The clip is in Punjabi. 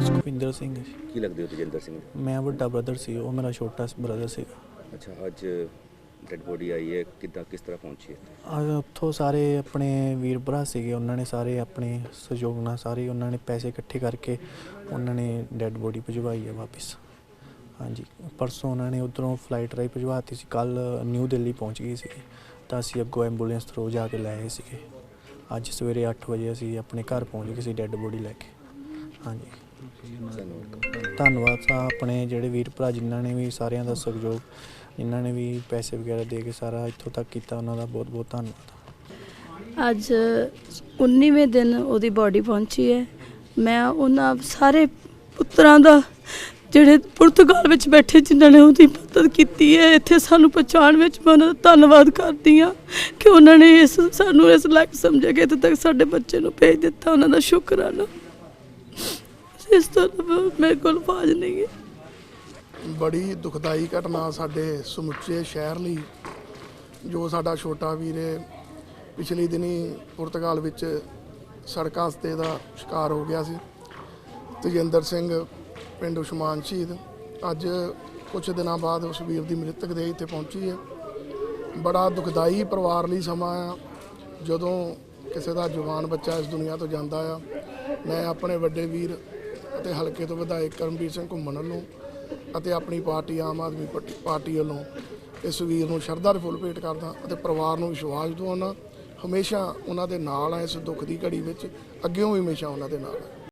ਸੁਖਵਿੰਦਰ ਸਿੰਘ ਕੀ ਲੱਗਦੇ ਹੋ ਤੇਜਿੰਦਰ ਸਿੰਘ ਮੈਂ ਵੱਡਾ ਬ੍ਰਦਰ ਸੀ ਉਹ ਮੇਰਾ ਛੋਟਾ ਬ੍ਰਦਰ ਸੀਗਾ ਅੱਛਾ ਅੱਜ ਡੈਡ ਬੋਡੀ ਆਈ ਹੈ ਕਿੱਦਾਂ ਕਿਸ ਤਰ੍ਹਾਂ ਪਹੁੰਚੀ ਹੈ? ਆ ਉੱਥੋਂ ਸਾਰੇ ਆਪਣੇ ਵੀਰ ਭਰਾ ਸੀਗੇ ਉਹਨਾਂ ਨੇ ਸਾਰੇ ਆਪਣੇ ਸਹਿਯੋਗ ਨਾਲ ਸਾਰੇ ਉਹਨਾਂ ਨੇ ਪੈਸੇ ਇਕੱਠੇ ਕਰਕੇ ਉਹਨਾਂ ਨੇ ਡੈੱਡ ਬੋਡੀ ਭਿਜਵਾਈ ਹੈ ਵਾਪਸ। ਹਾਂਜੀ ਪਰਸੋਂ ਉਹਨਾਂ ਨੇ ਉਧਰੋਂ ਫਲਾਈਟ ਰਾਹੀਂ ਭਿਜਵਾਤੀ ਸੀ ਕੱਲ ਨਿਊ ਦਿੱਲੀ ਪਹੁੰਚ ਗਈ ਸੀ ਤਾਂ ਅਸੀਂ ਅੱਗੋਂ ਐਂਬੂਲੈਂਸ ਥਰੂ ਜਾ ਕੇ ਲੈ ਆਏ ਸੀਗੇ। ਅੱਜ ਸਵੇਰੇ 8 ਵਜੇ ਅਸੀਂ ਆਪਣੇ ਘਰ ਪਹੁੰਚ ਗਏ ਸੀ ਡੈੱਡ ਬੋਡੀ ਲੈ ਕੇ। ਹਾਂਜੀ। ਧੰਨਵਾਦ ਸਾ ਆਪਣੇ ਜਿਹੜੇ ਵੀਰ ਭਰਾ ਜਿਨ੍ਹਾਂ ਨੇ ਵੀ ਸਾਰਿਆਂ ਦਾ ਸਹਿਯੋਗ ਜਿਨ੍ਹਾਂ ਨੇ ਵੀ ਪੈਸੇ ਵਗੈਰਾ ਦੇ ਕੇ ਸਾਰਾ ਇੱਥੋਂ ਤੱਕ ਕੀਤਾ, ਉਹਨਾਂ ਦਾ ਬਹੁਤ ਬਹੁਤ ਧੰਨਵਾਦ। ਅੱਜ 19ਵੇਂ ਦਿਨ ਉਹਦੀ ਬਾਡੀ ਪਹੁੰਚੀ ਹੈ। ਮੈਂ ਉਹਨਾਂ ਸਾਰੇ ਪੁੱਤਰਾਂ ਦਾ, ਜਿਹੜੇ ਪੁਰਤਗਾਲ ਵਿੱਚ ਬੈਠੇ ਜਿਨ੍ਹਾਂ ਨੇ ਉਹਦੀ ਮਦਦ ਕੀਤੀ ਹੈ, ਇੱਥੇ ਸਾਨੂੰ ਪਹੁੰਚਾਉਣ ਵਿੱਚ ਮੈਂ ਉਹਨਾਂ ਦਾ ਧੰਨਵਾਦ ਕਰਦੀ ਹਾਂ ਕਿ ਉਹਨਾਂ ਨੇ ਇਸ, ਸਾਨੂੰ ਇਸ ਲਾਇਕ ਸਮਝ ਕੇ ਇੱਥੇ ਤੱਕ ਸਾਡੇ ਬੱਚੇ ਨੂੰ ਭੇਜ ਦਿੱਤਾ, ਉਹਨਾਂ ਦਾ ਸ਼ੁਕਰਾਨਾ। ਇਸ ਤੋਂ ਇਲਾਵਾ ਮੇਰੇ ਕੋਲ ਬਾਜ ਨਹੀਂ ਹੈ। ਬੜੀ ਦੁਖਦਾਈ ਘਟਨਾ ਸਾਡੇ ਸਮੁੱਚੇ ਸ਼ਹਿਰ ਲਈ, ਜੋ ਸਾਡਾ ਛੋਟਾ ਵੀਰ ਹੈ, ਪਿਛਲੇ ਦਿਨੀ ਪੁਰਤਗਾਲ ਵਿੱਚ ਸੜਕਾਂ ਹਸਤੇ ਦਾ ਸ਼ਿਕਾਰ ਹੋ ਗਿਆ ਸੀ। ਤੇਜਿੰਦਰ ਸਿੰਘ, ਪਿੰਡ ਉਸਮਾਨ ਸ਼ਹੀਦ, ਅੱਜ ਕੁਝ ਦਿਨਾਂ ਬਾਅਦ ਉਸ ਵੀਰ ਦੀ ਮ੍ਰਿਤਕ ਦੇਹ ਇੱਥੇ ਪਹੁੰਚੀ ਹੈ। ਬੜਾ ਦੁਖਦਾਈ ਪਰਿਵਾਰ ਲਈ ਸਮਾਂ ਆ। ਜਦੋਂ ਕਿਸੇ ਦਾ ਜਵਾਨ ਬੱਚਾ ਇਸ ਦੁਨੀਆ ਤੋਂ ਜਾਂਦਾ ਆ, ਮੈਂ ਆਪਣੇ ਵੱਡੇ ਵੀਰ ਅਤੇ ਹਲਕੇ ਤੋਂ ਵਿਧਾਇਕ ਕਰਮਵੀਰ ਸਿੰਘ ਘੁੰਮਣ ਵੱਲੋਂ ਅਤੇ ਆਪਣੀ ਪਾਰਟੀ, ਆਮ ਆਦਮੀ ਪਾਰਟੀ- ਵੱਲੋਂ ਇਸ ਵੀਰ ਨੂੰ ਸ਼ਰਧਾ ਦੇ ਫੁੱਲ ਭੇਟ ਕਰਦਾ ਅਤੇ ਪਰਿਵਾਰ ਨੂੰ ਵਿਸ਼ਵਾਸ ਦਿਵਾਉਣਾ ਹਮੇਸ਼ਾ ਉਹਨਾਂ ਦੇ ਨਾਲ ਆ ਇਸ ਦੁੱਖ ਦੀ ਘੜੀ ਵਿੱਚ ਅੱਗੇੋਂ ਵੀ ਹਮੇਸ਼ਾ ਉਹਨਾਂ ਦੇ ਨਾਲ ਆ